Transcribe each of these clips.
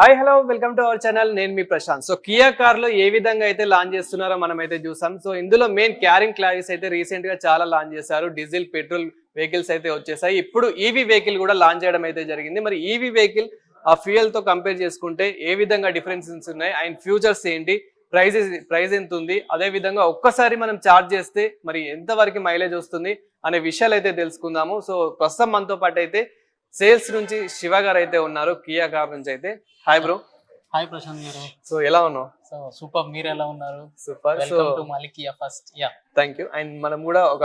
Hi hello welcome to our channel. నేను మీ Prashanth. So Kia కార్లో ఏ విధంగా అయితే లాంచ్ చేస్తున్నారో మనం అయితే చూసాం. సో ఇందులో మెయిన్ క్యారింగ్ క్లారిస్ అయితే రీసెంట్గా చాలా లాంచ్ చేశారు. డీజిల్ పెట్రోల్ వెహికల్స్ అయితే వచ్చేసాయి. ఇప్పుడు ఈవీ వెహికల్ కూడా లాంచ్ చేయడం అయితే జరిగింది. మరి ఈవీ వెహికల్ ఆ ఫ్యూయల్తో కంపేర్ చేసుకుంటే ఏ విధంగా డిఫరెన్సెస్ ఉన్నాయి? అండ్ ఫ్యూచర్స్ ఏంటి? ప్రైజెస్ ప్రైజ్ ఎంత ఉంది? అదే విధంగా ఒక్కసారి మనం చార్జ్ చేస్తే మరి ఎంత వరకు మైలేజ్ వస్తుంది? అనే విషయాలు అయితే తెలుసుకుందాము. సో ప్రస్తుతం మనతో పాటు అయితే సేల్స్ నుంచి శివ గారు అయితే ఉన్నారు కియా కార్ నుంచి అయితే హాయ్ బ్రో హాయ్ ప్రశాంత్ గారు. సో ఎలా ఉన్నావు? సో సూపర్ మీరు ఎలా ఉన్నారు super so మాలికియా first ya thank you and మనం కూడా ఒక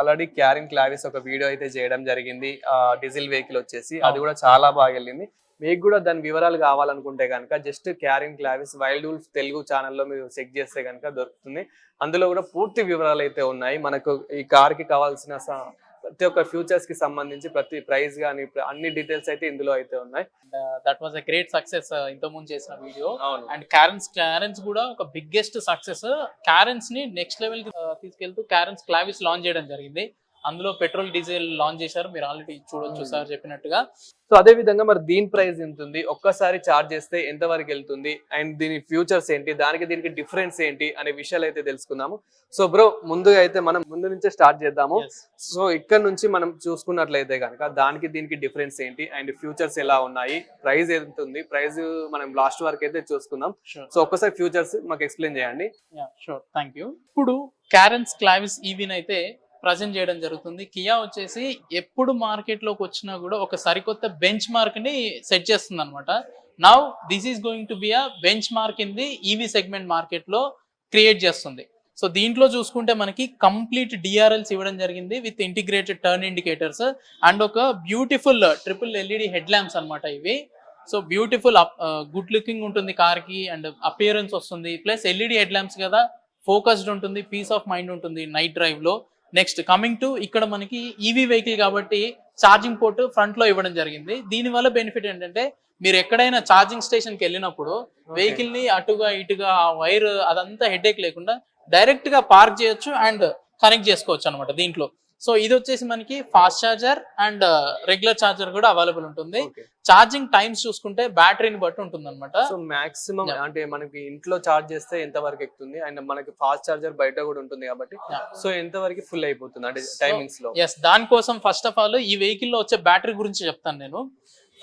ఆల్రెడీ క్యారింగ్ క్లారిస్ ఒక వీడియో అయితే చేయడం జరిగింది. ఆ డీజిల్ వెహికల్ వచ్చేసి. అది కూడా చాలా బాగా వెళ్ళింది. మీకు కూడా దాని వివరాలు కావాలనుకుంటే కనుక just caring Clarice wild wolf Telugu ఛానల్లో మీరు చెక్ చేస్తే కనుక దొరుకుతుంది. అందులో కూడా పూర్తి వివరాలు అయితే ఉన్నాయి. మనకు ఈ కార్కి కావాల్సిన ప్రతి ఒక్క ఫ్యూచర్స్కి సంబంధించి ప్రతి ప్రైస్ కానీ అన్ని డీటెయిల్స్ అయితే ఇందులో అయితే ఉన్నాయి. That was a great success ఇంత ముందు చేసిన వీడియో అండ్ క్యారెన్స్ క్యారెన్స్ కూడా ఒక బిగ్గెస్ట్ సక్సెస్ క్యారెన్స్ని నెక్స్ట్ లెవెల్కి uh, తీసుకెళ్తూ క్యారెన్స్ క్లావిస్ లాంచ్ చేయడం జరిగింది. అందులో పెట్రోల్ డీజిల్ లాంచ్ చేశారు. మీరు ఆల్రెడీ చూడొచ్చు. సార్ చెప్పినట్టుగా. సో అదే విధంగా మరి దీని ప్రైస్ ఎంత ఉంది ఒక్కసారి చార్జ్ చేస్తే ఎంత వరకు వెళ్తుంది? అండ్ దీని ఫ్యూచర్స్ ఏంటి? దానికి దీనికి డిఫరెన్స్ ఏంటి? అనే విషయాలు అయితే తెలుసుకుందాము. సో బ్రో ముందుగా అయితే మనం ముందు నుంచే స్టార్ట్ చేద్దాము. సో ఇక్కడ నుంచి మనం చూసుకున్నట్లయితే కనుక దానికి దీనికి డిఫరెన్స్ ఏంటి? అండ్ ఫ్యూచర్స్ ఎలా ఉన్నాయి? ప్రైస్ ఎంత ఉంది ప్రైస్ మనం లాస్ట్ వరకు అయితే చూసుకుందాం. సో ఒక్కసారి ఫ్యూచర్స్ మాకు ఎక్స్ప్లెయిన్ చేయండి. షూర్ థ్యాంక్ యూ ఇప్పుడు క్యారెన్స్ క్లావిస్ ఈవీని అయితే ప్రజెంట్ చేయడం జరుగుతుంది. కియా వచ్చేసి ఎప్పుడు మార్కెట్లోకి వచ్చినా కూడా ఒక సరికొత్త బెంచ్ మార్క్ని సెట్ చేస్తుంది అనమాట now this is going to be a benchmark in the EV segment మార్కెట్లో క్రియేట్ చేస్తుంది. సో దీంట్లో చూసుకుంటే మనకి కంప్లీట్ డిఆర్ఎల్స్ ఇవ్వడం జరిగింది with integrated turn indicators and ఒక beautiful triple LED headlamps అనమాట ఇవి. సో బ్యూటిఫుల్ గుడ్ లుకింగ్ ఉంటుంది కార్కి అండ్ అపియరెన్స్ వస్తుంది. ప్లస్ ఎల్ఈడి హెడ్ ల్యాంప్స్ కదా ఫోకస్డ్ ఉంటుంది పీస్ ఆఫ్ మైండ్ ఉంటుంది నైట్ డ్రైవ్లో నెక్స్ట్ కమింగ్ టు ఇక్కడ మనకి ఈవీ వెహికల్ కాబట్టి ఛార్జింగ్ పోర్ట్ ఫ్రంట్లో ఇవ్వడం జరిగింది. దీని వల్ల బెనిఫిట్ ఏంటంటే మీరు ఎక్కడైనా ఛార్జింగ్ స్టేషన్కి వెళ్ళినప్పుడు వెహికల్ని అటుగా ఇటుగా ఆ వైర్ అదంతా హెడేక్ లేకుండా డైరెక్ట్గా పార్క్ చేయొచ్చు అండ్ కనెక్ట్ చేసుకోవచ్చు అనమాట దీంట్లో. సో ఇది వచ్చేసి మనకి fast charger and regular charger కూడా అవైలబుల్ ఉంటుంది. ఛార్జింగ్ టైమ్స్ చూసుకుంటే బ్యాటరీని బట్టి ఉంటుంది అనమాట సో మాక్సిమం. అంటే మనకి ఇంట్లో చార్జ్ చేస్తే ఎంత వరకు ఎక్కుతుంది? అండ్ మనకి ఫాస్ట్ చార్జర్ బయట కూడా ఉంటుంది కాబట్టి. సో ఎంత వరకు ఫుల్ అయిపోతుంది? అంటే టైమింగ్స్లో. ఎస్ దానికోసం ఫస్ట్ ఆఫ్ ఆల్ ఈ వెహికల్లో వచ్చే బ్యాటరీ గురించి చెప్తాను నేను.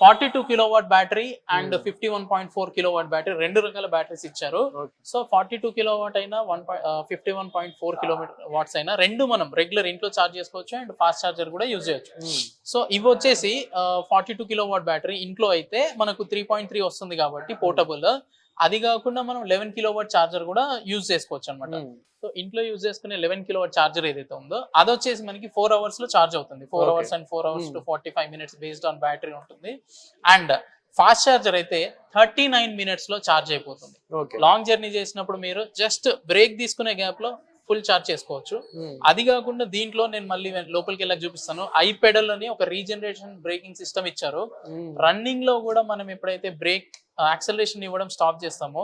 Forty two kilowatt battery and Hmm. Fifty one point four kilowatt battery. రెండు రకాల బ్యాటరీస్ ఇచ్చారు. So forty two kilowatt అయినా one fifty one point four kilometre watts అయినా రెండు మనం రెగ్యులర్ ఇంట్లో చార్జ్ చేసుకోవచ్చు అండ్ ఫాస్ట్ చార్జర్ కూడా యూజ్ చేయొచ్చు. Hmm. సో ఇవి వచ్చేసి forty two kilowatt battery. ఇంట్లో అయితే మనకు త్రీ పాయింట్ త్రీ వస్తుంది కాబట్టి పోర్టబుల్ అది కాకుండా మనం లెవెన్ కిలో వాట్ చార్జర్ కూడా యూజ్ చేసుకోవచ్చు అనమాట Hmm. సో ఇంట్లో యూజ్ చేసుకునే లెవెన్ కిలో వాట్ చార్జర్ ఏదైతే ఉందో అది వచ్చేసి మనకి ఫోర్ అవర్స్లో చార్జ్ అవుతుంది four. Hours and four hours Hmm. To forty five minutes based on battery ఉంటుంది అండ్ ఫాస్ట్ చార్జర్ అయితే థర్టీ నైన్ మినిట్స్లో చార్జ్ అయిపోతుంది లాంగ్ జర్నీ చేసినప్పుడు మీరు జస్ట్ బ్రేక్ తీసుకునే గ్యాప్లో ఫుల్ చార్జ్ చేసుకోవచ్చు. అది కాకుండా దీంట్లో నేను మళ్ళీ లోపలికి వెళ్ళి చూపిస్తాను. ఐ పెడల్ అని ఒక రీజనరేషన్ బ్రేకింగ్ సిస్టమ్ ఇచ్చారు. రన్నింగ్లో కూడా మనం ఎప్పుడైతే బ్రేక్ యాక్సలరేషన్ ఇవ్వడం స్టాప్ చేస్తామో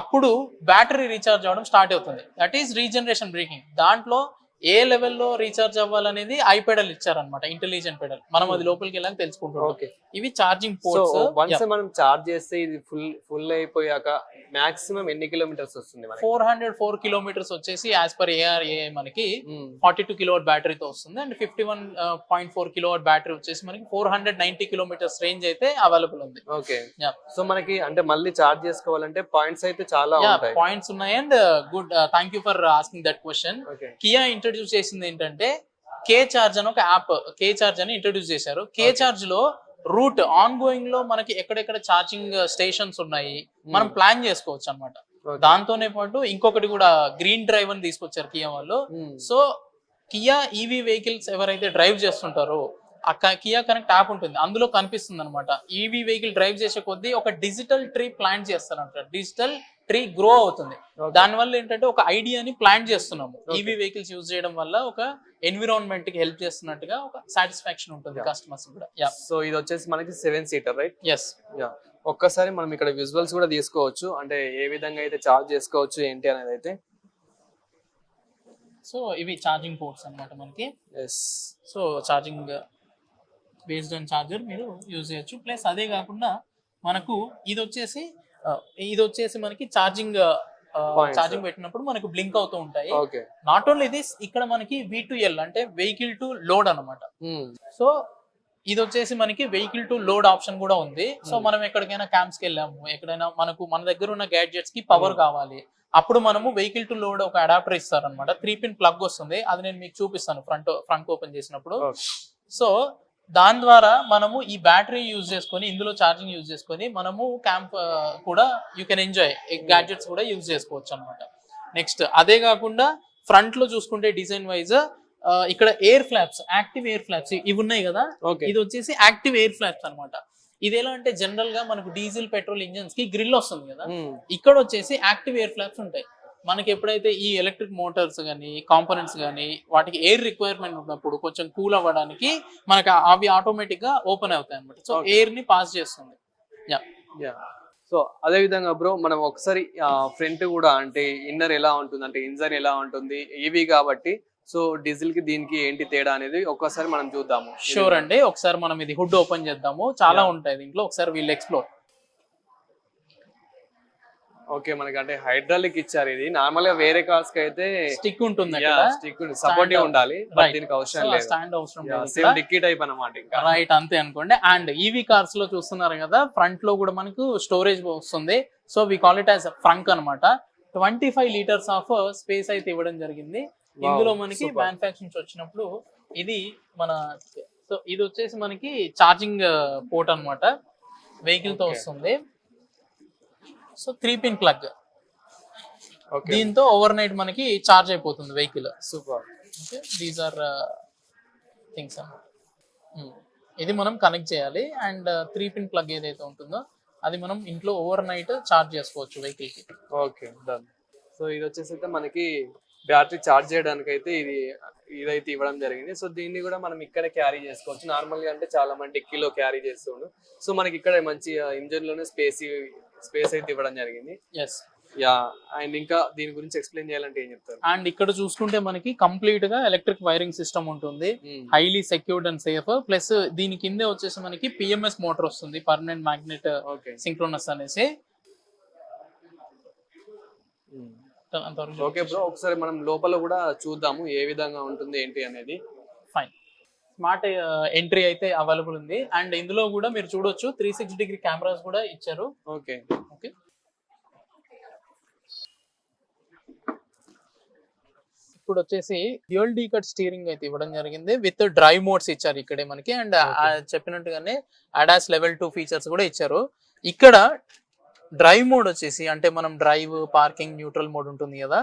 అప్పుడు బ్యాటరీ రీఛార్జ్ అవ్వడం స్టార్ట్ అవుతుంది. That is regeneration braking. దాంట్లో ఏ లెవెల్లో రీఛార్జ్ అవ్వాలనేది ఐ పెడల్ ఇచ్చారనమాట ఇంటెలిజెంట్ పెడల్. మనం అది లోపలికి వెళ్ళాక తెలుసుకుంటాం ఓకే ఇవి ఛార్జింగ్ సో పోర్ట్స్ వన్స్ మనం చార్జ్ చేస్తే ఇది ఫుల్ ఫుల్ అయిపోయాక మాక్సిమం ఎన్ని కిలోమీటర్స్ వస్తుంది ఫోర్ హండ్రెడ్ ఫోర్ కిలోమీటర్స్ వచ్చేసి యాజ్ పర్ ఏఆర్ఏ మనకి Hmm. ఫార్టీ టూ కిలోవాట్ బ్యాటరీతో వస్తుంది. And fifty one point four kilowatt battery వచ్చేసి మనకి four hundred ninety kilometres range అయితే అవైలబుల్ ఉంది. ఓకే. సో మనకి అంటే మళ్ళీ చార్జ్ చేసుకోవాలంటే పాయింట్స్ అయితే చాలా పాయింట్స్ ఉన్నాయి. And good thank you for asking that question Kia introduce చేసింది ఏంటంటే కే చార్జ్ అని ఒక యాప్ కే చార్జ్ అని ఇంట్రడ్యూస్ చేశారు. కే. చార్జ్లో రూట్ ఆన్ గోయింగ్లో మనకి ఎక్కడెక్కడ ఛార్జింగ్ స్టేషన్స్ ఉన్నాయి మనం ప్లాన్ చేసుకోవచ్చు అనమాట దాంతోనే పాటు ఇంకొకటి కూడా గ్రీన్ డ్రైవ్ అని తీసుకొచ్చారు కియా వాళ్ళు. సో కియా ఈవీ వెహికల్స్ ఎవరైతే డ్రైవ్ చేస్తుంటారో ఆ కియా కనెక్ట్ యాప్ ఉంటుంది. అందులో కనిపిస్తుంది అనమాట ఈవీ వెహికల్ డ్రైవ్ చేసే కొద్దీ ఒక డిజిటల్ ట్రీ ప్లాన్ చేస్తారంట. డిజిటల్ ట్రీ గ్రో అవుతుంది. దానివల్ల ఏంటంటే ఒక ఐడియాని ప్లాన్ చేస్తున్నాము. ఈవీ వెహికల్స్ యూజ్ చేయడం వల్ల ఒక ఎన్విరాన్మెంట్కి హెల్ప్ చేస్తున్నట్టుగా ఒక సాటిస్ఫాక్షన్ ఉంటుంది. కస్టమర్స్ కూడా. సో ఇది వచ్చేసి మనకి seven seater right yes yeah ఒక్కసారి మనం ఇక్కడ విజువల్స్ కూడా తీసుకోవచ్చు. అంటే ఏ విధంగా అయితే చార్జ్ చేసుకోవచ్చు ఏంటి అనేది అయితే. సో ఇవి ఛార్జింగ్ పోర్ట్స్ అన్నమాట మనకి. Yes so charging based on charger మీరు యూజ్ చేయొచ్చు. ప్లస్ అదే కాకుండా మనకు ఇది వచ్చేసి ఇది వచ్చేసి మనకి ఛార్జింగ్. ఛార్జింగ్ పెట్టినప్పుడు మనకు బ్లింక్ అవుతూ ఉంటాయి. నాట్ ఓన్లీ దిస్ ఇక్కడ మనకి వి టు ఎల్ అంటే వెహికల్ టు లోడ్ అన్నమాట. సో ఇది వచ్చేసి మనకి వెహికల్ టు లోడ్ ఆప్షన్ కూడా ఉంది. So Hmm. మనం ఎక్కడికైనా క్యాంప్స్కి వెళ్ళాము ఎక్కడైనా మనకు మన దగ్గర ఉన్న గ్యాడ్జెట్స్కి పవర్ Hmm. కావాలి. అప్పుడు మనము వెహికల్ టు లోడ్ ఒక అడాప్టర్ ఇస్తారనమాట త్రీ పిన్ ప్లగ్ వస్తుంది. అది నేను మీకు చూపిస్తాను ఫ్రంట్ ఫ్రంట్ ఓపెన్ చేసినప్పుడు. సో దాని ద్వారా మనము ఈ బ్యాటరీ యూజ్ చేసుకొని ఇందులో ఛార్జింగ్ యూజ్ చేసుకొని మనము క్యాంప్ కూడా యూ కెన్ ఎంజాయ్ గ్యాడ్జెట్స్ కూడా యూజ్ చేసుకోవచ్చు అనమాట నెక్స్ట్ అదే కాకుండా ఫ్రంట్లో చూసుకుంటే డిజైన్ వైజ్ ఇక్కడ air flaps active air flaps ఇవి ఉన్నాయి కదా? ఇది వచ్చేసి యాక్టివ్ ఎయిర్ ఫ్లాప్స్ అన్నమాట. ఇది ఎలా అంటే జనరల్గా మనకు డీజిల్ పెట్రోల్ ఇంజన్స్కి గ్రిల్ వస్తుంది కదా? ఇక్కడ వచ్చేసి యాక్టివ్ ఎయిర్ ఫ్లాప్స్ ఉంటాయి. మనకి ఎప్పుడైతే ఈ ఎలక్ట్రిక్ మోటార్స్ కానీ కాంపోనెంట్స్ కానీ వాటికి ఎయిర్ రిక్వైర్మెంట్ ఉన్నప్పుడు కొంచెం కూల్ అవ్వడానికి మనకి అవి ఆటోమేటిక్గా ఓపెన్ అవుతాయి అనమాట సో. ఎయిర్ని పాస్ చేస్తుంది. యా సో అదే విధంగా బ్రో మనం ఒకసారి ఫ్రంట్ కూడా అంటే ఇన్నర్ ఎలా ఉంటుంది అంటే ఇంజన్ ఎలా ఉంటుంది ఈవీ కాబట్టి సో డీజిల్కి దీనికి ఏంటి తేడా అనేది ఒక్కసారి మనం చూద్దాము. షూర్ అండి. ఒకసారి మనం ఇది హుడ్ ఓపెన్ చేద్దాము. చాలా. ఉంటాయి దీంట్లో. ఒకసారి వీళ్ళు ఎక్స్ప్లోర్ ఓకే మనకి అంటే హైడ్రాలిక్ ఇచ్చారు ఇది. నార్మల్గా వేరే కార్స్కి అయితే స్టిక్ ఉంటుంది స్టిక్ సపోర్టివ్ ఉండాలి బట్. దీనికి అవసరం లేదు. స్టాండ్ అవసరం లేదు సేమ్ డిక్కీ టైప్ అన్నమాట ఇంకా. రైట్ అంతే అనుకోండి. అండ్ ఈవీ కార్స్లో చూస్తున్నారు కదా ఫ్రంట్లో కూడా మనకు స్టోరేజ్ వస్తుంది. So we call it as frunk అన్నమాట. Twenty five litres of space అయితే ఇవ్వడం జరిగింది. ఇందులో మనకి. మ్యానుఫాక్చరింగ్ వచ్చినప్పుడు ఇది మన సో ఇది వచ్చేసి మనకి ఛార్జింగ్ పోర్ట్ అన్నమాట. వెహికల్తో. వస్తుంది. So three pin plug okay దీంతో ఓవర్ నైట్ మనకి చార్జ్ అయిపోతుంది vehicle super okay these are things ఇది మనం కనెక్ట్ చేయాలి అండ్ త్రీ పిన్ ప్లగ్ ఏదైతే ఉంటుందో అది మనం ఇంట్లో ఓవర్ నైట్ చార్జ్ చేసుకోవచ్చు వెహికల్కి. ఓకే డన్ సో ఇది వచ్చేసి అయితే మనకి బ్యాటరీ చార్జ్ చేయడానికి అయితే ఇది ఇదైతే ఇవ్వడం జరిగింది. సో దీన్ని కూడా మనం ఇక్కడ క్యారీ చేసుకోవచ్చు. నార్మల్గా అంటే చాలా మంది కిలో క్యారీ చేస్తుండు సో మనకి ఇక్కడ మంచి ఇంజన్లోనే స్పేస్ స్పేస్ అయితే ఇవ్వడం జరిగింది. ఎస్ యా అండ్ ఇంకా దీని గురించి ఎక్స్ప్లెయిన్ చేయాలంటే ఏం చెప్తారు? అండ్ ఇక్కడ చూసుకుంటే మనకి కంప్లీట్గా ఎలక్ట్రిక్ వైరింగ్ సిస్టమ్ ఉంటుంది. Highly secured and safe plus దీని కిందే వచ్చేసి మనకి పిఎంఎస్ మోటార్ వస్తుంది. పర్మనెంట్ మ్యాగ్నెట్ ఓకే సింక్రోనస్ అనేసి. ఓకే బ్రో ఒకసారి మనం లోపల కూడా చూద్దాము ఏ విధంగా ఉంటుంది ఏంటి అనేది. స్మార్ట్ ఎంట్రీ అయితే అవైలబుల్ ఉంది. అండ్ ఇందులో కూడా మీరు చూడొచ్చు. త్రీ సిక్స్ డిగ్రీ కెమెరాస్ కూడా ఇచ్చారు. ఓకే. ఓకే. ఇప్పుడు వచ్చేసి డ్యూయల్ డీ కట్ స్టీరింగ్ అయితే ఇవ్వడం జరిగింది. విత్ డ్రైవ్ మోడ్స్ ఇచ్చారు ఇక్కడే మనకి. అండ్. చెప్పినట్టుగానే అడాస్ లెవెల్ టూ ఫీచర్స్ కూడా ఇచ్చారు. ఇక్కడ డ్రైవ్ మోడ్ వచ్చేసి అంటే మనం డ్రైవ్ పార్కింగ్ న్యూట్రల్ మోడ్ ఉంటుంది కదా.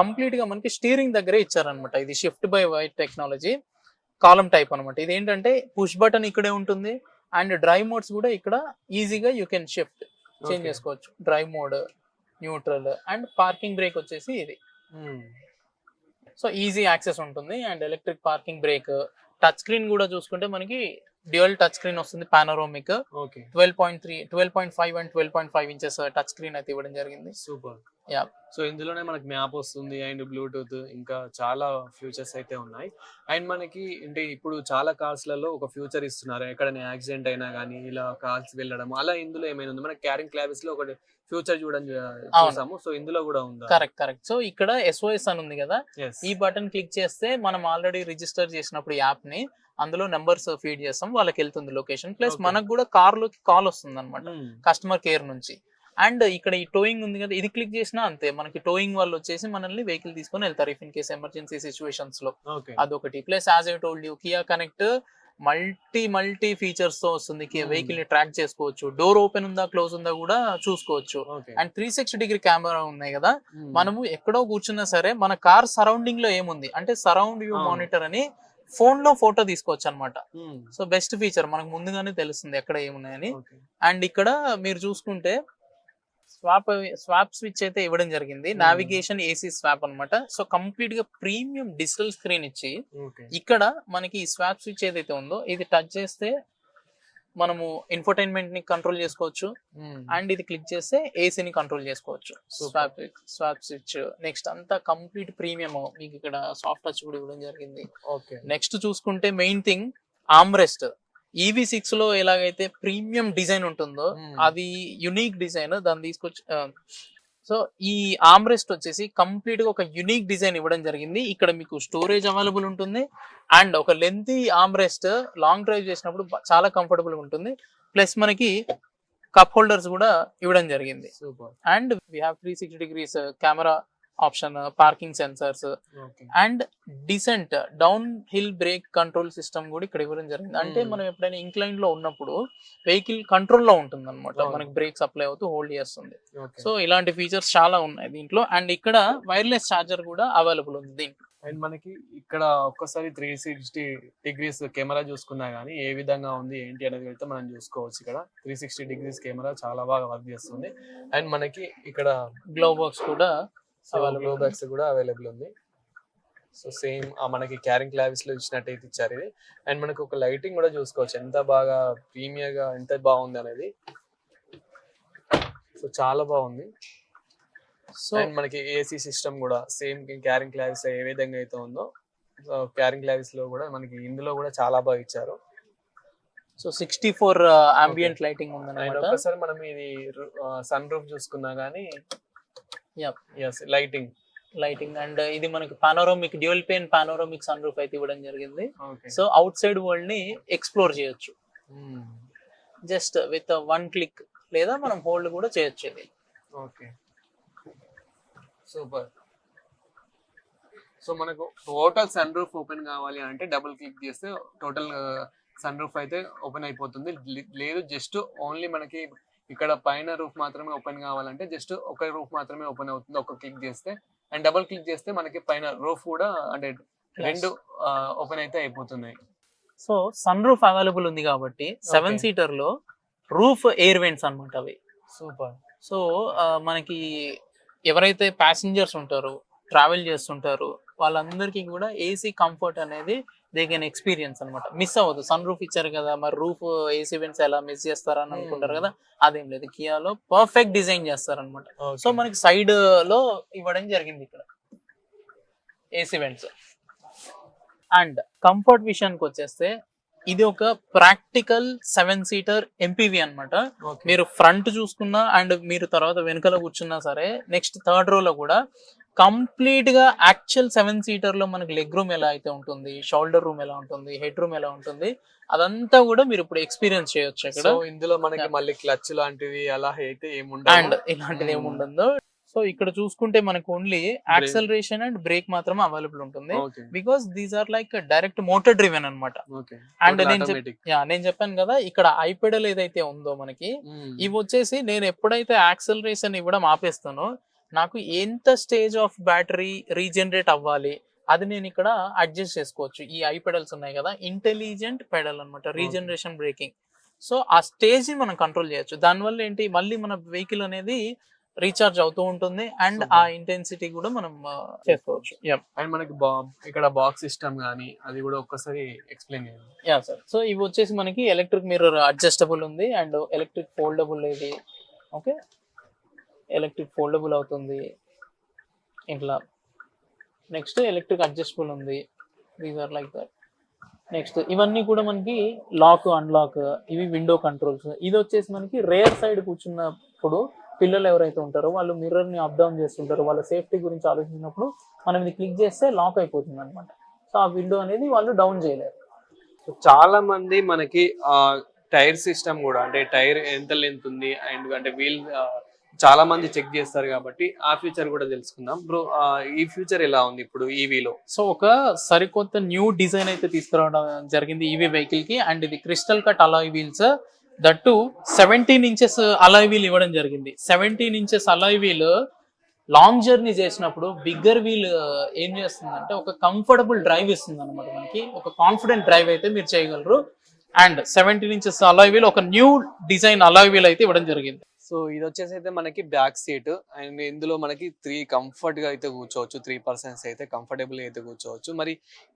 కంప్లీట్గా మనకి స్టీరింగ్ దగ్గరే ఇచ్చారనమాట ఇది shift by wire technology. Column type అన్నమాట. ఇది ఏంటంటే పుష్ బటన్ ఇక్కడే ఉంటుంది అండ్ డ్రైవ్ మోడ్స్ కూడా ఇక్కడ ఈజీగా యూ కెన్ షిఫ్ట్ చేంజ్. చేసుకోవచ్చు. Drive mode neutral and parking brake వచ్చేసి ఇది. సో ఈజీ యాక్సెస్ ఉంటుంది and electric parking brake touch screen కూడా చూసుకుంటే మనకి డ్యూయల్ టచ్ స్క్రీన్ వస్తుంది panoramic. Okay. Twelve point three twelve point five and twelve point five inches touch screen అయితే ఇవ్వడం జరిగింది. సూపర్. సో ఇందులోనే మనకి మ్యాప్ వస్తుంది అండ్ బ్లూటూత్ ఇంకా చాలా ఫ్యూచర్స్ అయితే ఉన్నాయి. అండ్ మనకి అంటే ఇప్పుడు చాలా కార్స్లలో ఒక ఫ్యూచర్ ఇస్తున్నారు. ఎక్కడైనా యాక్సిడెంట్ అయినా కానీ ఇలా కార్స్ వెళ్ళడం అలా ఇందులో ఏమైనా ఉంది? మన క్యారింగ్ క్లాబెస్లో ఒకటి ఫ్యూచర్ చూడడం చూసాము. సో ఇందులో కూడా ఉందా? కరెక్ట్ కరెక్ట్ సో ఇక్కడ ఎస్ఓఎస్ అని ఉంది కదా. ఈ బటన్ క్లిక్ చేస్తే మనం ఆల్రెడీ రిజిస్టర్ చేసినప్పుడు యాప్ని అందులో నెంబర్స్ ఫీడ్ చేస్తాం. వాళ్ళకి వెళ్తుంది లొకేషన్ ప్లస్. మనకు కూడా కార్లోకి కాల్ వస్తుంది అనమాట. కస్టమర్ కేర్ నుంచి. అండ్ ఇక్కడ ఈ టోయింగ్ ఉంది కదా ఇది క్లిక్ చేసినా అంతే. మనకి టోయింగ్ వాళ్ళు వచ్చేసి మనల్ని వెహికల్ తీసుకొని వెళ్తారు ఇఫ్ ఇన్ కేస్ ఎమర్జెన్సీ సిచ్యువేషన్స్లో. అదొకటి. Plus as I told you Kia connect multi multi ఫీచర్స్తో వస్తుంది. Hmm. వెహికల్ని ట్రాక్ చేసుకోవచ్చు. డోర్ ఓపెన్ ఉందా క్లోజ్ ఉందా కూడా చూసుకోవచ్చు. And three sixty degree camera ఉన్నాయి కదా. మనము ఎక్కడో కూర్చున్నా సరే మన కార్ సరౌండింగ్లో ఏముంది? అంటే సరౌండ్ వ్యూ. మానిటర్ అని ఫోన్లో ఫోటో తీసుకోవచ్చు అనమాట Hmm. సో బెస్ట్ ఫీచర్ మనకు ముందుగానే తెలుస్తుంది ఎక్కడ ఏమున్నాయని. అండ్ ఇక్కడ మీరు చూసుకుంటే స్వాప్ స్వాప్ స్విచ్ అయితే ఇవ్వడం జరిగింది. నావిగేషన్ ఏసీ స్వాప్ అన్నమాట. సో కంప్లీట్గా ప్రీమియం డిజిటల్ స్క్రీన్ ఇచ్చి ఇక్కడ మనకి ఈ స్వాప్ స్విచ్ ఏదైతే ఉందో ఇది టచ్ చేస్తే మనము ఇన్ఫర్టైన్మెంట్ని కంట్రోల్ చేసుకోవచ్చు. అండ్ ఇది క్లిక్ చేస్తే ఏసీని కంట్రోల్ చేసుకోవచ్చు. స్వాప్ స్వాప్ స్విచ్ నెక్స్ట్ అంతా కంప్లీట్ ప్రీమియం మీకు ఇక్కడ సాఫ్ట్ టచ్ కూడా ఇవ్వడం జరిగింది. నెక్స్ట్ చూసుకుంటే మెయిన్ థింగ్ ఆమ్రెస్ట్ ఈవీ సిక్స్లో ఎలాగైతే ప్రీమియం డిజైన్ ఉంటుందో Hmm. అది యునిక్ డిజైన్. దాన్ని తీసుకొచ్చి సో ఈ ఆమ్రెస్ట్ వచ్చేసి కంప్లీట్గా ఒక యునిక్ డిజైన్ ఇవ్వడం జరిగింది. ఇక్కడ మీకు స్టోరేజ్ అవైలబుల్ ఉంటుంది. అండ్ ఒక లెంతీ ఆమ్రెస్ట్ లాంగ్ డ్రైవ్ చేసినప్పుడు చాలా కంఫర్టబుల్ ఉంటుంది. ప్లస్ మనకి కప్ హోల్డర్స్ కూడా ఇవ్వడం జరిగింది. Super and we have three sixty degrees camera option parking sensors. And descent downhill brake control system కూడా ఇక్కడ ఇవ్వడం జరిగింది. అంటే. మనం ఎప్పుడైనా ఇంక్లైన్లో ఉన్నప్పుడు వెహికల్ కంట్రోల్లో ఉంటుంది అనమాట. మనకి బ్రేక్ సప్లై అవుతూ హోల్డ్ చేస్తుంది. సో ఇలాంటి ఫీచర్స్ చాలా ఉన్నాయి దీంట్లో. అండ్ ఇక్కడ వైర్లెస్ ఛార్జర్ కూడా అవైలబుల్ ఉంది దీంట్లో. అండ్ మనకి ఇక్కడ ఒక్కసారి త్రీ సిక్స్టీ డిగ్రీస్ కెమెరా చూసుకున్నా గానీ ఏ విధంగా ఉంది ఏంటి అనేది అయితే మనం చూసుకోవచ్చు ఇక్కడ. త్రీ సిక్స్టీ డిగ్రీస్ కెమెరా చాలా బాగా వర్క్ చేస్తుంది. అండ్ మనకి ఇక్కడ గ్లో బాక్స్ కూడా గ్లో అవైలబుల్ బ్యాగ్స్ కూడా అవైలబుల్ ఉంది. సో సేమ్ మనకి క్యారింగ్ క్లావిస్లో ఇచ్చినట్టయితే ఇచ్చారు ఇది. అండ్ మనకి ఒక లైటింగ్ కూడా చూసుకోవచ్చు. ఎంత బాగా ప్రీమియర్గా ఎంత బాగుంది అనేది. సో చాలా బాగుంది. సో అండ్ మనకి ఏసీ సిస్టమ్ కూడా సేమ్ క్యారింగ్ క్లావిస్ ఏ విధంగా అయితే ఉందో సో క్యారింగ్ క్లావిస్లో కూడా మనకి ఇందులో కూడా చాలా బాగా ఇచ్చారు. So sixty four ambient lighting ఉందన్నమాట. ఒక్కసారి మనం ఇది సన్ రూఫ్ చూసుకున్నా గానీ. ఎస్ లైటింగ్ లైటింగ్ అండ్ ఇది మనకి panoramic dual pane panoramic sunroof అయితే ఇవ్వడం జరిగింది. సో అవుట్ సైడ్ వరల్డ్ని ఎక్స్ప్లోర్ చేయొచ్చు. జస్ట్ విత్ వన్ క్లిక్ లేదా మనం హోల్డ్ కూడా చేయొచ్చు ఇది. ఓకే సూపర్ సో మనకు టోటల్ సన్ రూఫ్ ఓపెన్ కావాలి అంటే డబుల్ క్లిక్ చేస్తే టోటల్ సన్ రూఫ్ అయితే ఓపెన్ అయిపోతుంది. లేదు జస్ట్ ఓన్లీ మనకి ఇక్కడ పైన రూఫ్ మాత్రమే ఓపెన్ కావాలంటే జస్ట్ ఒక రూఫ్ మాత్రమే ఓపెన్ అవుతుంది. ఒక క్లిక్ చేస్తే అండ్ డబుల్ క్లిక్ చేస్తే మనకి పైన రూఫ్ కూడా అంటే రెండు ఓపెన్ అయితే అయిపోతున్నాయి. సో సన్ రూఫ్ అవైలబుల్ ఉంది కాబట్టి సెవెన్. సీటర్లో రూఫ్ ఎయిర్ వెంట్స్ అనమాట అవి. సూపర్ సో మనకి ఎవరైతే ప్యాసింజర్స్ ఉంటారో ట్రావెల్ చేస్తుంటారో వాళ్ళందరికీ కూడా ఏసీ కంఫర్ట్ అనేది దే కెన్ ఎక్స్పీరియన్స్ అన్నమాట. మిస్ అవ్వదు. సన్ రూఫ్ ఇచ్చారు కదా మరి రూఫ్ ఏసీ వెంట్స్ ఎలా మిస్ చేస్తారని Hmm. అనుకుంటారు కదా అదేం లేదు. కియాలో పర్ఫెక్ట్ డిజైన్ చేస్తారనమాట సో మనకి సైడ్లో ఇవ్వడం జరిగింది ఇక్కడ. ఏసీ వెంట్స్ అండ్ కంఫర్ట్ విషయానికి వచ్చేస్తే ఇది ఒక ప్రాక్టికల్ సెవెన్ సీటర్ ఎంపీవి అన్నమాట. మీరు ఫ్రంట్ చూసుకున్నా అండ్ మీరు తర్వాత వెనకాల కూర్చున్నా సరే నెక్స్ట్ థర్డ్ రోలో కూడా కంప్లీట్గా యాక్చువల్ సెవెన్ సీటర్లో మనకి లెగ్ రూమ్ ఎలా అయితే ఉంటుంది షోల్డర్ రూమ్ ఎలా ఉంటుంది హెడ్ రూమ్ ఎలా ఉంటుంది అదంతా కూడా మీరు ఇప్పుడు ఎక్స్పీరియన్స్ చేయొచ్చు ఇక్కడ. సో ఇందులో మనకి మళ్ళీ క్లచ్ లాంటివి అలా అయితే అండ్ ఏముండదు ఇలాంటిది Hmm. ఏముండదో సో ఇక్కడ చూసుకుంటే మనకు ఓన్లీ యాక్సలరేషన్ అండ్ బ్రేక్ మాత్రమే అవైలబుల్ ఉంటుంది. Because these are like direct motor driven అన్నమాట. ఓకే And నేను నేను చెప్పాను కదా ఇక్కడ ఐపెడల్ ఏదైతే ఉందో మనకి ఇవి వచ్చేసి నేను ఎప్పుడైతే యాక్సలరేషన్ ఇవ్వడం ఆపేస్తానో నాకు ఎంత స్టేజ్ ఆఫ్ బ్యాటరీ రీజనరేట్ అవ్వాలి అది నేను ఇక్కడ అడ్జస్ట్ చేసుకోవచ్చు. ఈ ఐ పెడల్స్ ఉన్నాయి కదా ఇంటెలిజెంట్ పెడల్ అన్నమాట రీజనరేషన్ బ్రేకింగ్. సో ఆ స్టేజ్ని మనం కంట్రోల్ చేయొచ్చు. దానివల్ల ఏంటి మళ్ళీ మన వెహికల్ అనేది రీఛార్జ్ అవుతూ ఉంటుంది అండ్. ఆ ఇంటెన్సిటీ కూడా మనం చేసుకోవచ్చు. అండ్ మనకి ఇక్కడ బాక్స్ సిస్టమ్ గానీ అది కూడా ఒక్కసారి ఎక్స్ప్లెయిన్ చేయండి. Yeah sir. సో ఇవి వచ్చేసి మనకి ఎలక్ట్రిక్ మిర్రర్ అడ్జస్టబుల్ ఉంది అండ్ ఎలక్ట్రిక్ ఫోల్డబుల్ ఇది. ఓకే. ఎలక్ట్రిక్ ఫోల్డబుల్ అవుతుంది. ఇట్లా. నెక్స్ట్ ఎలక్ట్రిక్ అడ్జస్టబుల్ ఉంది. These are like that next ఇవన్నీ కూడా మనకి లాక్ అన్లాక్ ఇవి విండో కంట్రోల్స్ ఇది వచ్చేసి మనకి రేర్ సైడ్ కూర్చున్నప్పుడు పిల్లలు ఎవరైతే ఉంటారో వాళ్ళు మిర్రర్ని అప్ డౌన్ చేస్తుంటారు వాళ్ళ సేఫ్టీ గురించి ఆలోచించినప్పుడు మనం ఇది క్లిక్ చేస్తే లాక్ అయిపోతుంది అనమాట సో ఆ విండో అనేది వాళ్ళు డౌన్ చేయలేరు. చాలా మంది మనకి టైర్ సిస్టమ్ కూడా అంటే టైర్ ఎంత లెంత్ ఉంది అండ్ అంటే వీల్ చాలా మంది చెక్ చేస్తారు కాబట్టి ఆ ఫ్యూచర్ కూడా తెలుసుకుందాం. బ్రో ఈ ఫ్యూచర్ ఎలా ఉంది ఇప్పుడు ఈవీలో సో ఒక సరికొత్త న్యూ డిజైన్ అయితే తీసుకురావడం జరిగింది ఈవీ వెహికల్కి అండ్ ఇది crystal cut alloy wheels that seventeen inches alloy wheel ఇవ్వడం జరిగింది. Seventeen inches alloy wheel long journey చేసినప్పుడు బిగ్గర్ వీల్ ఏం చేస్తుందంటే ఒక కంఫర్టబుల్ డ్రైవ్ ఇస్తుంది అనమాట మనకి. ఒక కాన్ఫిడెంట్ డ్రైవ్ అయితే మీరు చేయగలరు. And seventeen inches alloy wheel ఒక న్యూ డిజైన్ అలాయ్ వీల్ అయితే ఇవ్వడం జరిగింది. సో ఇది వచ్చేసి అయితే మనకి బ్యాక్ సీట్. అండ్ ఇందులో మనకి త్రీ కంఫర్ట్గా అయితే కూర్చోవచ్చు. త్రీ పర్సన్స్ అయితే కంఫర్టబుల్ అయితే కూర్చోవచ్చు. మరి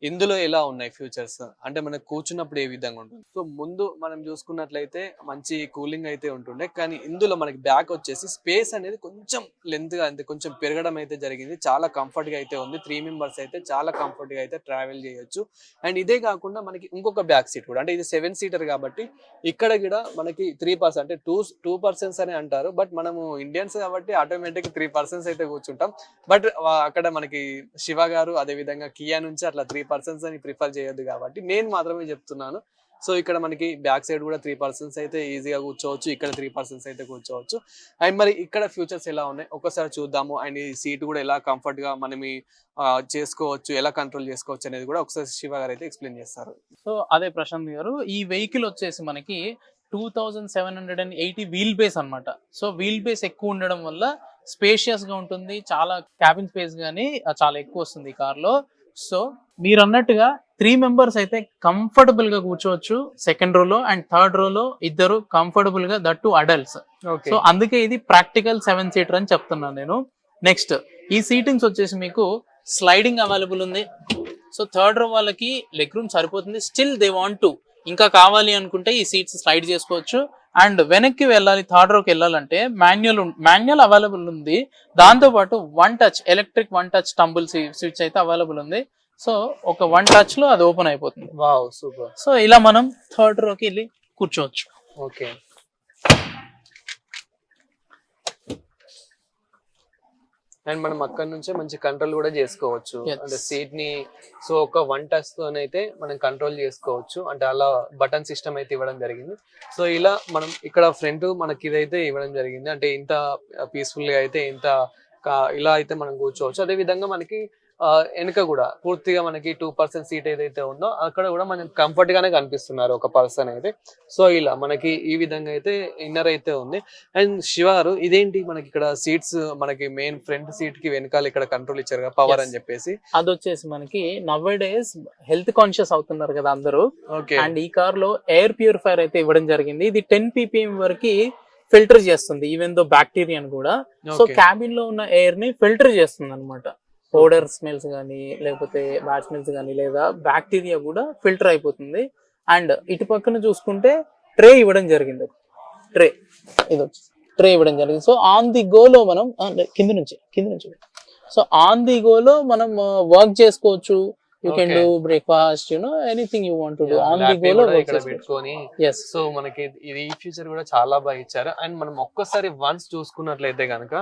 ఇందులో ఎలా ఉన్నాయి ఫ్యూచర్స్? అంటే మనకు కూర్చున్నప్పుడు ఏ విధంగా ఉంటుంది? సో ముందు మనం చూసుకున్నట్లయితే మంచి కూలింగ్ అయితే ఉంటుండే. కానీ ఇందులో మనకి బ్యాక్ వచ్చేసి స్పేస్ అనేది కొంచెం లెంత్గా అంటే కొంచెం పెరగడం అయితే జరిగింది. చాలా కంఫర్ట్గా అయితే ఉంది. త్రీ మెంబర్స్ అయితే చాలా కంఫర్ట్గా అయితే ట్రావెల్ చేయొచ్చు. అండ్ ఇదే కాకుండా మనకి ఇంకొక బ్యాక్ సీట్ కూడా. అంటే ఇది సెవెన్ సీటర్ కాబట్టి ఇక్కడ కూడా మనకి త్రీ పర్సెంట్ అంటే టూ టూ పర్సన్స్ అనే అంటారు. బట్ మనము ఇండియన్స్ కాబట్టి ఆటోమేటిక్ త్రీ పర్సన్స్ అయితే కూర్చుంటాం. బట్ అక్కడ మనకి శివ గారు అదే విధంగా కియా నుంచి అట్లా త్రీ పర్సన్స్ అని ప్రిఫర్ చేయొద్దు కాబట్టి నేను మాత్రమే చెప్తున్నాను. సో ఇక్కడ మనకి బ్యాక్ సైడ్ కూడా త్రీ పర్సన్స్ అయితే ఈజీగా కూర్చోవచ్చు. ఇక్కడ త్రీ పర్సన్స్ అయితే కూర్చోవచ్చు. అండ్ మరి ఇక్కడ ఫ్యూచర్స్ ఎలా ఉన్నాయి? ఒకసారి చూద్దాము. అండ్ ఈ సీట్ కూడా ఎలా కంఫర్ట్గా మనం చేసుకోవచ్చు ఎలా కంట్రోల్ చేసుకోవచ్చు అనేది కూడా ఒకసారి శివ గారు అయితే ఎక్స్ప్లెయిన్ చేస్తారు. సో అదే ప్రశాంత్ గారు ఈ వెహికల్ వచ్చేసి మనకి two thousand seven hundred and eighty wheelbase అనమాట సో వీల్ బేస్ ఎక్కువ ఉండడం వల్ల స్పేషియస్గా ఉంటుంది. చాలా క్యాబిన్ స్పేస్ గానీ ఆ, చాలా ఎక్కువ వస్తుంది ఈ కార్లో. సో మీరు అన్నట్టుగా త్రీ మెంబర్స్ అయితే కంఫర్టబుల్గా కూర్చోవచ్చు సెకండ్ రోలో అండ్ థర్డ్ రోలో ఇద్దరు కంఫర్టబుల్గా దట్ టు అడల్ట్స్ సో అందుకే ఇది ప్రాక్టికల్ సెవెన్ సీటర్ అని చెప్తున్నాను నేను. నెక్స్ట్ ఈ సీటింగ్స్ వచ్చేసి మీకు స్లైడింగ్ అవైలబుల్ ఉంది. సో థర్డ్ రో వాళ్ళకి లెగ్ రూమ్ సరిపోతుంది. స్టిల్ దే వాంట్ టు ఇంకా కావాలి అనుకుంటే ఈ సీట్స్ స్లైడ్ చేసుకోవచ్చు. అండ్ వెనక్కి వెళ్ళాలి థర్డ్ రోకి వెళ్ళాలంటే మాన్యువల్ మాన్యువల్ అవైలబుల్ ఉంది. దాంతో పాటు one touch electric one touch tumble switch అయితే అవైలబుల్ ఉంది. సో ఒక వన్ టచ్లో అది ఓపెన్ అయిపోతుంది. వావ్ సూపర్ సో ఇలా మనం థర్డ్ రోకి వెళ్ళి కూర్చోవచ్చు. ఓకే అండ్ మనం అక్కడ నుంచే మంచి కంట్రోల్ కూడా చేసుకోవచ్చు. అంటే సీట్ని సో ఒక వన్ టచ్ తోనైతే మనం కంట్రోల్ చేసుకోవచ్చు. అంటే అలా బటన్ సిస్టమ్ అయితే ఇవ్వడం జరిగింది. సో ఇలా మనం ఇక్కడ ఫ్రంట్ మనకి ఇదైతే ఇవ్వడం జరిగింది. అంటే ఇంత పీస్ఫుల్గా అయితే ఇంత ఇలా అయితే మనం కూర్చోవచ్చు. అదే విధంగా మనకి వెనుక కూడా పూర్తిగా మనకి టూ పర్సెంట్ సీట్ ఏదైతే ఉందో అక్కడ కూడా మనకి కంఫర్ట్ గానే కనిపిస్తున్నారు ఒక పర్సన్ అయితే సో ఇలా మనకి ఈ విధంగా అయితే ఇన్నర్ అయితే ఉంది. అండ్ శివారు ఇదేంటి మనకి ఇక్కడ సీట్స్ మనకి మెయిన్ ఫ్రంట్ సీట్కి వెనకాల ఇక్కడ కంట్రోల్ ఇచ్చారు కదా పవర్. అని చెప్పేసి? అది వచ్చేసి మనకి నవ్ డేస్ హెల్త్ కాన్షియస్ అవుతున్నారు కదా అందరూ. అండ్ ఈ కార్లో ఎయిర్ ప్యూరిఫైర్ అయితే ఇవ్వడం జరిగింది. ఇది టెన్ పీపీఎం వరకు ఫిల్టర్ చేస్తుంది ఈవెన్ దో బ్యాక్టీరియా కూడా. సో. క్యాబిన్లో ఉన్న ఎయిర్ని ఫిల్టర్ చేస్తుంది అనమాట పౌడర్ స్మెల్స్ కానీ లేకపోతే బ్యాడ్ స్మెల్స్ కానీ లేదా బ్యాక్టీరియా కూడా ఫిల్టర్ అయిపోతుంది. అండ్ ఇటు పక్కన చూసుకుంటే ట్రే ఇవ్వడం జరిగింది. ట్రే ఇది ట్రే ఇవ్వడం జరిగింది. సో ఆన్ ది గోలో మనం కింద నుంచి కింద నుంచి. సో ఆన్ ది గోలో మనం uh, వర్క్ చేసుకోవచ్చు. You can. Do breakfast you know anything you want to do on the ఇక్కడ చేసుకోవచ్చు పెట్టుకొని. ఎస్ సో మనకి ఇది ఈ ఫీచర్ కూడా చాలా బాగా ఇచ్చారు. అండ్ మనం ఒక్కసారి వన్స్ చూసుకున్నట్లయితే కనుక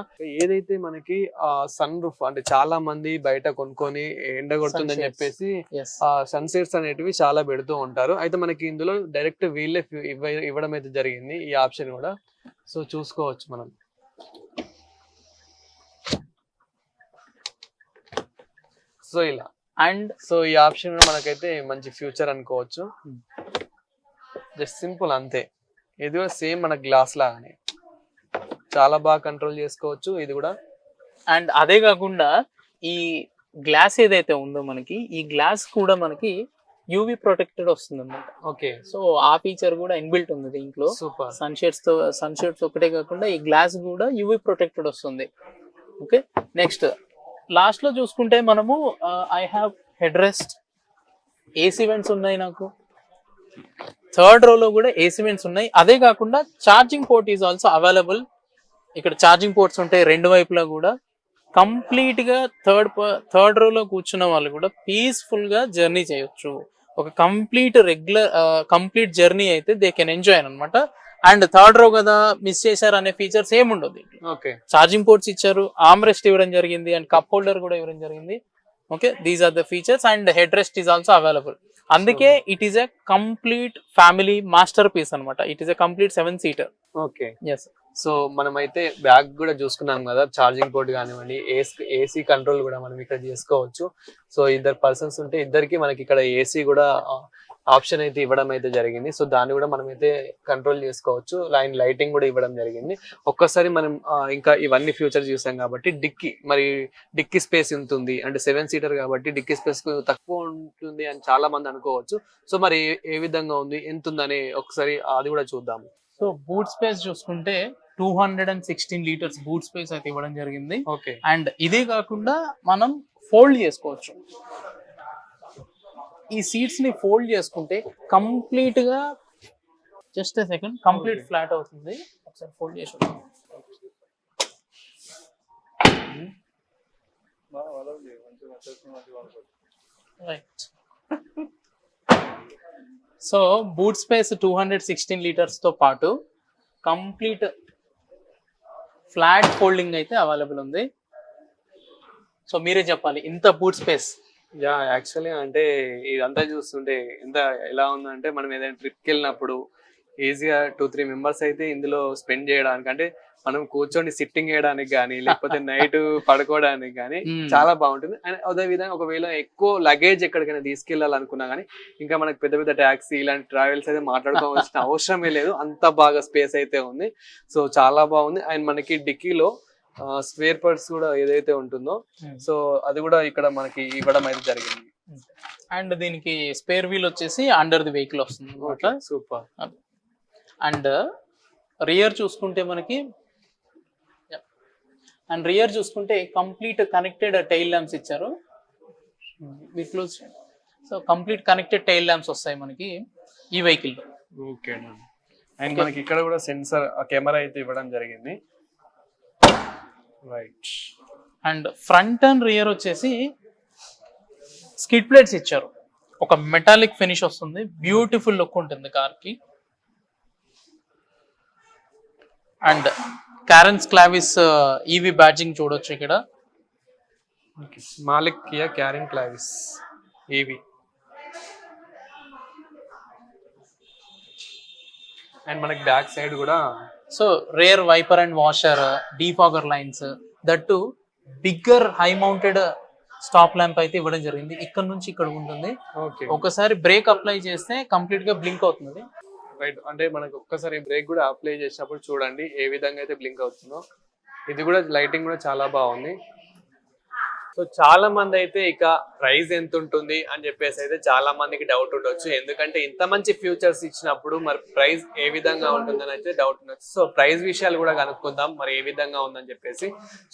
ఏదైతే మనకి సన్ రూఫ్ అంటే చాలా మంది బయట కొనుక్కొని ఎండ కొడుతుందని Sunshades. చెప్పేసి సన్సెట్స్ అనేటివి చాలా పెడుతూ ఉంటారు. అయితే మనకి ఇందులో డైరెక్ట్ వీళ్ళే ఇవ్వడం అయితే జరిగింది. ఈ ఆప్షన్ కూడా. సో చూసుకోవచ్చు మనం. సో ఇలా. అండ్ సో ఈ ఆప్షన్ మనకైతే మంచి ఫ్యూచర్ అనుకోవచ్చు. జస్ట్ సింపుల్ అంతే. ఇది కూడా సేమ్ మన గ్లాస్ లాగానే. చాలా బాగా కంట్రోల్ చేసుకోవచ్చు ఇది కూడా. అండ్ అదే కాకుండా ఈ గ్లాస్ ఏదైతే ఉందో మనకి ఈ గ్లాస్ కూడా మనకి యూవి ప్రొటెక్టెడ్ వస్తుంది అనమాట ఓకే సో ఆ ఫీచర్ కూడా ఇన్బిల్ట్ ఉంది దీంట్లో. సూపర్ సన్ షేడ్స్తో సన్ షేడ్స్ ఒకటే కాకుండా ఈ గ్లాస్ కూడా యూవి ప్రొటెక్టెడ్ వస్తుంది. ఓకే నెక్స్ట్ లాస్ట్లో చూసుకుంటే మనము I have headrest AC vents ఉన్నాయి నాకు. థర్డ్ రోలో కూడా ఏసీ వెంట్స్ ఉన్నాయి. అదే కాకుండా charging port is also available ఇక్కడ ఛార్జింగ్ పోర్ట్స్ ఉంటాయి రెండు వైపులా కూడా. కంప్లీట్గా థర్డ్ థర్డ్ రోలో కూర్చున్న వాళ్ళు కూడా పీస్ఫుల్గా జర్నీ చేయొచ్చు. ఒక కంప్లీట్ రెగ్యులర్ కంప్లీట్ జర్నీ అయితే దే కెన్ ఎంజాయ్ అనమాట అండ్ థర్డ్ రో కదా మిస్ చేశారు అనే ఫీచర్స్ ఏముండదు ఓకే. ఛార్జింగ్ పోర్ట్స్ ఇచ్చారు ఆర్మ్ రెస్ట్ ఇవ్వడం జరిగింది అండ్ కప్ హోల్డర్ కూడా ఇవ్వడం జరిగింది. Okay these are the features and headrest is also available అందుకే it is a complete family masterpiece అనమాట it is a complete seven seater okay. Yes so మనమైతే bag కూడా చూసుకున్నాం కదా ఛార్జింగ్ పోర్ట్ కానివ్వండి ఏసీ ఏసీ కంట్రోల్ కూడా మనం ఇక్కడ చేసుకోవచ్చు. సో ఇద్దరు పర్సన్స్ ఉంటే ఇద్దరికి మనకి ఇక్కడ ఏసీ కూడా ఆప్షన్ అయితే ఇవ్వడం అయితే జరిగింది. సో దాన్ని కూడా మనం అయితే కంట్రోల్ చేసుకోవచ్చు. లైన్ లైటింగ్ కూడా ఇవ్వడం జరిగింది. ఒక్కసారి మనం ఇంకా ఇవన్నీ ఫ్యూచర్ చూసాం కాబట్టి డిక్కీ మరి డిక్కీ స్పేస్ ఉంటుంది. అంటే సెవెన్ సీటర్ కాబట్టి డిక్కీ స్పేస్ తక్కువ ఉంటుంది అని చాలా మంది అనుకోవచ్చు. సో మరి ఏ- విధంగా ఉంది? ఎంత ఉందని ఒకసారి అది కూడా చూద్దాం సో బూట్ స్పేస్ చూసుకుంటే two hundred and sixteen litres boot space అయితే ఇవ్వడం జరిగింది. ఓకే. అండ్ ఇదే కాకుండా మనం ఫోల్డ్ చేసుకోవచ్చు. ఈ సీట్స్ని ఫోల్డ్ చేసుకుంటే కంప్లీట్గా జస్ట్ సెకండ్ కంప్లీట్ ఫ్లాట్ అవుతుంది. ఒకసారి ఫోల్డ్ చేసి. Right so boot space two hundred sixteen లీటర్స్తో పాటు కంప్లీట్ ఫ్లాట్ ఫోల్డింగ్ అయితే అవైలబుల్ ఉంది. సో మీరే చెప్పాలి ఇంత బూట్ స్పేస్ యా యాక్చువల్లీ అంటే ఇదంతా చూస్తుంటే ఎంత ఎలా ఉందంటే మనం ఏదైనా ట్రిప్కి వెళ్ళినప్పుడు ఈజీగా టూ త్రీ మెంబర్స్ అయితే ఇందులో స్పెండ్ చేయడానికి అంటే మనం కూర్చొని సిట్టింగ్ చేయడానికి కానీ లేకపోతే నైట్ పడుకోవడానికి కానీ Hmm. చాలా బాగుంటుంది. అండ్ అదే విధంగా ఒకవేళ ఎక్కువ లగేజ్ ఎక్కడికైనా తీసుకెళ్ళాలనుకున్నా కానీ ఇంకా మనకి పెద్ద పెద్ద ట్యాక్సీ ఇలాంటి ట్రావెల్స్ అయితే మాట్లాడుకోవాల్సిన అవసరమే లేదు. అంత బాగా స్పేస్ అయితే ఉంది. సో చాలా బాగుంది. అండ్ మనకి డిక్కీలో స్పేర్ పార్ట్స్ కూడా ఏదైతే ఉంటుందో సో అది కూడా ఇక్కడ మనకి ఇవ్వడం అయితే జరిగింది. అండ్ దీనికి స్పేర్ వీల్ వచ్చేసి అండర్ ది వెహికల్ వస్తుంది అనమాట సూపర్. అండ్ రియర్ చూసుకుంటే మనకి అండ్ రియర్ చూసుకుంటే కంప్లీట్ కనెక్టెడ్ టైల్ ల్యాంప్స్ ఇచ్చారు. Close so complete connected tail lamps వస్తాయి మనకి ఈ వెహికల్ ఓకే అండ్ మనకి ఇక్కడ కూడా సెన్సర్ కెమెరా అయితే ఇవ్వడం జరిగింది. Right and front and rear వచ్చేసి స్కిడ్ ప్లేట్స్ ఇచ్చారు. ఒక మెటాలిక్ ఫినిష్ వస్తుంది. బ్యూటిఫుల్ లుక్ ఉంటుంది కార్కి and Carens Clavis EV badging చూడొచ్చు ఇక్కడ. Malik Kia Caren Clavis EV and మనకి బ్యాక్ సైడ్ కూడా so rear wiper and washer defogger lines that bigger high mounted stop lamp అయితే ఇవ్వడం జరిగింది. ఇక్కడ నుంచి ఇక్కడ ఉంటుంది. ఓకే ఒకసారి బ్రేక్ అప్లై చేస్తే కంప్లీట్గా బ్లింక్ అవుతుంది. రైట్ అంటే మనకు ఒక్కసారి బ్రేక్ కూడా అప్లై చేసినప్పుడు చూడండి ఏ విధంగా అయితే బ్లింక్ అవుతుందో. ఇది కూడా లైటింగ్ కూడా చాలా బాగుంది. సో చాలా మంది అయితే ఇక ప్రైస్ ఎంత ఉంటుంది అని చెప్పేసి అయితే చాలా మందికి డౌట్ ఉండొచ్చు. ఎందుకంటే ఇంత మంచి ఫ్యూచర్స్ ఇచ్చినప్పుడు మరి ప్రైస్ ఏ విధంగా ఉంటుందని అయితే డౌట్ ఉండొచ్చు. సో ప్రైస్ విషయాలు కూడా కనుక్కుందాం మరి ఏ విధంగా ఉందని చెప్పేసి.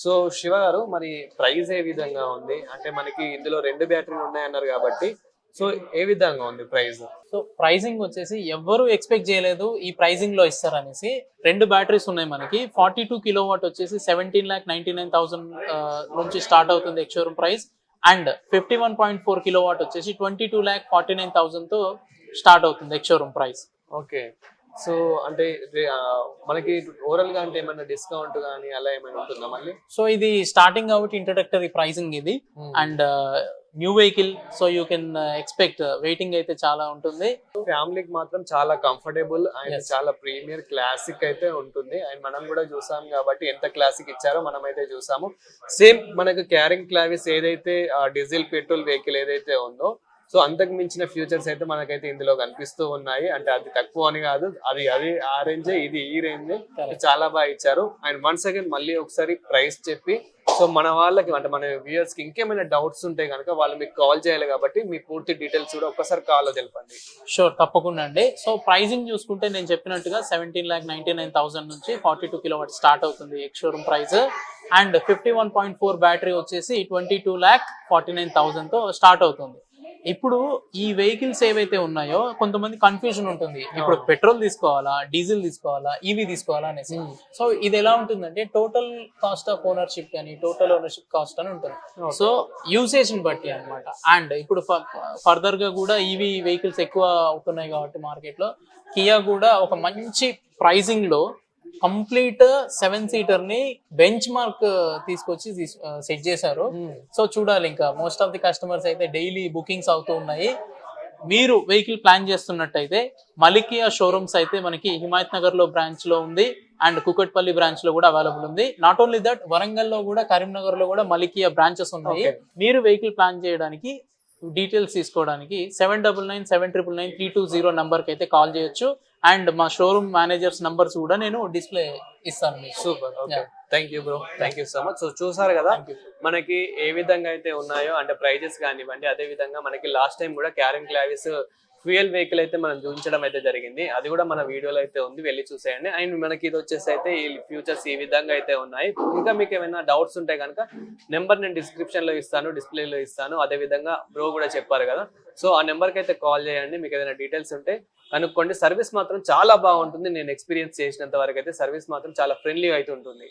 సో శివ గారు మరి ప్రైస్ ఏ విధంగా ఉంది? అంటే మనకి ఇందులో రెండు బ్యాటరీలు ఉన్నాయన్నారు కాబట్టి సో ఏ విధంగా ఉంది ప్రైస్? సో ప్రైసింగ్ వచ్చేసి ఎవ్వరు ఎక్స్పెక్ట్ చేయలేదు ఈ ప్రైసింగ్లో ఇస్తారనేసి రెండు బ్యాటరీస్ ఉన్నాయి మనకి. ఫార్టీ టూ కిలో వాట్ వచ్చేసి seventeen lakh ninety nine thousand నుంచి స్టార్ట్ అవుతుంది ex showroom price and fifty one point four kilowatt వచ్చేసి twenty two lakh forty nine థౌసండ్తో start అవుతుంది ex showroom price okay so అంటే మనకి ఓవరాల్గా అంటే ఏమైనా డిస్కౌంట్ కానీ అలా ఏమైనా ఉంటుందా మళ్ళీ? సో ఇది స్టార్టింగ్ అవుట్ ఇంట్రడక్టరీ ప్రైసింగ్ ఇది. And new vehicle so you can expect waiting అయితే చాలా ఉంటుంది. ఫ్యామిలీకి మాత్రం చాలా కంఫర్టబుల్ అండ్. చాలా ప్రీమియర్ క్లాసిక్ అయితే ఉంటుంది. అండ్ మనం కూడా చూసాం కాబట్టి ఎంత క్లాసిక్ ఇచ్చారో మనం అయితే చూసాము. సేమ్ మనకు క్యారింగ్ క్లావిస్ ఏదైతే డీజిల్ పెట్రోల్ వెహికల్ ఏదైతే ఉందో సో అంతకు మించిన ఫ్యూచర్స్ అయితే మనకైతే ఇందులో కనిపిస్తూ ఉన్నాయి. అంటే అది తక్కువ అని కాదు అది అది ఆ రేంజే ఇది ఈ రేంజే. చాలా బాగా ఇచ్చారు. అండ్ వన్స్ అగైన్ మళ్ళీ ఒకసారి ప్రైస్ చెప్పి సో మన వాళ్ళకి అంటే మన వ్యూయర్స్కి ఇంకేమైనా డౌట్స్ ఉంటే కనుక వాళ్ళు మీకు కాల్ చేయాలి కాబట్టి మీ పూర్తి డీటెయిల్స్ కూడా ఒక్కసారి కాల్ తెలపండి. షూర్ తప్పకుండా అండి. సో ప్రైజింగ్ చూసుకుంటే నేను చెప్పినట్టుగా seventeen lakh ninety nine thousand నుంచి ఫార్టీ టూ కిలో స్టార్ట్ అవుతుంది ex showroom price and fifty one point four battery వచ్చేసి twenty two lakh forty nine start అవుతుంది. ఇప్పుడు ఈ వెహికల్స్ ఏవైతే ఉన్నాయో కొంతమంది కన్ఫ్యూజన్ ఉంటుంది. ఇప్పుడు పెట్రోల్ తీసుకోవాలా డీజిల్ తీసుకోవాలా ఈవీ తీసుకోవాలా అనేసి. సో ఇది ఎలా ఉంటుందంటే టోటల్ కాస్ట్ ఆఫ్ ఓనర్షిప్ కానీ టోటల్ ఓనర్షిప్ కాస్ట్ అని ఉంటుంది. సో యూసేజ్ని బట్టి అన్నమాట. అండ్ ఇప్పుడు ఫర్దర్గా కూడా ఈవీ వెహికల్స్ ఎక్కువ అవుతున్నాయి కాబట్టి మార్కెట్లో. కియా కూడా ఒక మంచి ప్రైసింగ్లో కంప్లీట్ సెవెన్ సీటర్ని బెంచ్ మార్క్ తీసుకొచ్చి సెట్ చేశారు. సో చూడాలి ఇంకా. మోస్ట్ ఆఫ్ ది కస్టమర్స్ అయితే డైలీ బుకింగ్స్ అవుతూ ఉన్నాయి. మీరు వెహికల్ ప్లాన్ చేస్తున్నట్టయితే మలికియా షోరూమ్స్ అయితే మనకి హిమాయత్ నగర్లో బ్రాంచ్లో ఉంది అండ్ కుకట్పల్లి బ్రాంచ్లో కూడా అవైలబుల్ ఉంది. నాట్ ఓన్లీ దట్ వరంగల్లో కూడా కరీంనగర్లో కూడా మలికియా బ్రాంచెస్ ఉన్నాయి. మీరు వెహికల్ ప్లాన్ చేయడానికి డీటెయిల్స్ తీసుకోవడానికి seven double nine seven triple nine three two zero కి అయితే కాల్ చేయొచ్చు. అండ్ మా షోరూమ్ మేనేజర్స్ నంబర్స్ కూడా నేను డిస్ప్లే ఇస్తాను మీకు. Super. Okay. Thank you bro thank you so much so చూసారు కదా మనకి ఏ విధంగా అయితే ఉన్నాయో అంటే ప్రైజెస్ కానివ్వండి అదే విధంగా మనకి లాస్ట్ టైం కూడా క్యారెన్ క్లావిస్ ఫ్యూయల్ వెహికల్ అయితే మనం చూపించడం అయితే జరిగింది. అది కూడా మన వీడియోలో అయితే ఉంది. వెళ్ళి చూసేయండి. అండ్ మనకి ఇది వచ్చేసి అయితే ఈ ఫ్యూచర్స్ ఈ విధంగా అయితే ఉన్నాయి. ఇంకా మీకు ఏమైనా డౌట్స్ ఉంటే కనుక నెంబర్ నేను డిస్క్రిప్షన్లో ఇస్తాను డిస్ప్లేలో ఇస్తాను. అదే విధంగా బ్రో కూడా చెప్పారు కదా. సో ఆ నెంబర్కి అయితే కాల్ చేయండి. మీకు ఏదైనా డీటెయిల్స్ ఉంటే కనుక్కోండి సర్వీస్ మాత్రం చాలా బాగుంటుంది. నేను ఎక్స్పీరియన్స్ చేసినంత వరకు అయితే సర్వీస్ మాత్రం చాలా ఫ్రెండ్లీ అయితే ఉంటుంది.